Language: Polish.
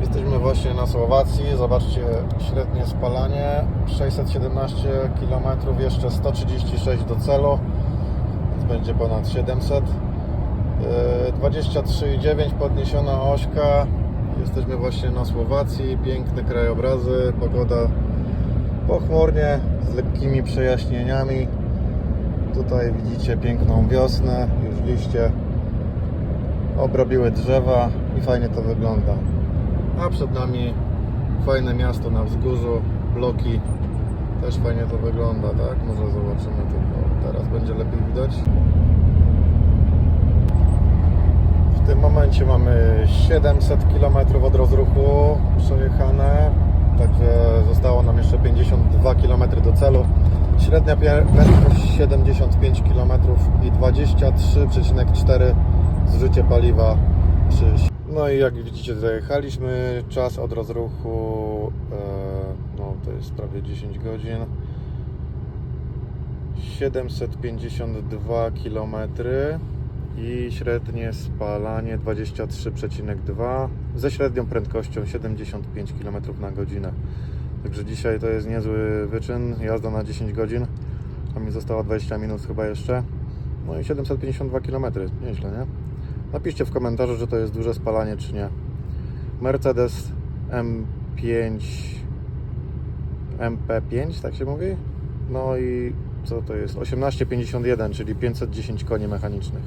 Jesteśmy właśnie na Słowacji. Zobaczcie, średnie spalanie 617 km, jeszcze 136 do celu, więc będzie ponad 700. Yy, 23,9 podniesiona ośka. Jesteśmy właśnie na Słowacji. Piękne krajobrazy, pogoda pochmurnie z lekkimi przejaśnieniami. Tutaj widzicie piękną wiosnę, już liście obrobiły drzewa i fajnie to wygląda. A przed nami fajne miasto na wzgórzu, bloki. Też fajnie to wygląda, tak? Może zobaczymy tylko teraz będzie lepiej widać. W tym momencie mamy 700 km od rozruchu przejechane, także zostało nam jeszcze 52 km do celu. Średnia prędkość 75 km i 23,4 zużycie paliwa przy no i jak widzicie zajechaliśmy, czas od rozruchu e, no to jest prawie 10 godzin. 752 km i średnie spalanie 23,2 ze średnią prędkością 75 km na godzinę. Także dzisiaj to jest niezły wyczyn, jazda na 10 godzin a mi zostało 20 minut chyba jeszcze. No i 752 km, nieźle nie? Napiszcie w komentarzu, że to jest duże spalanie, czy nie. Mercedes M5 MP5, tak się mówi? No i co to jest? 1851, czyli 510 koni mechanicznych.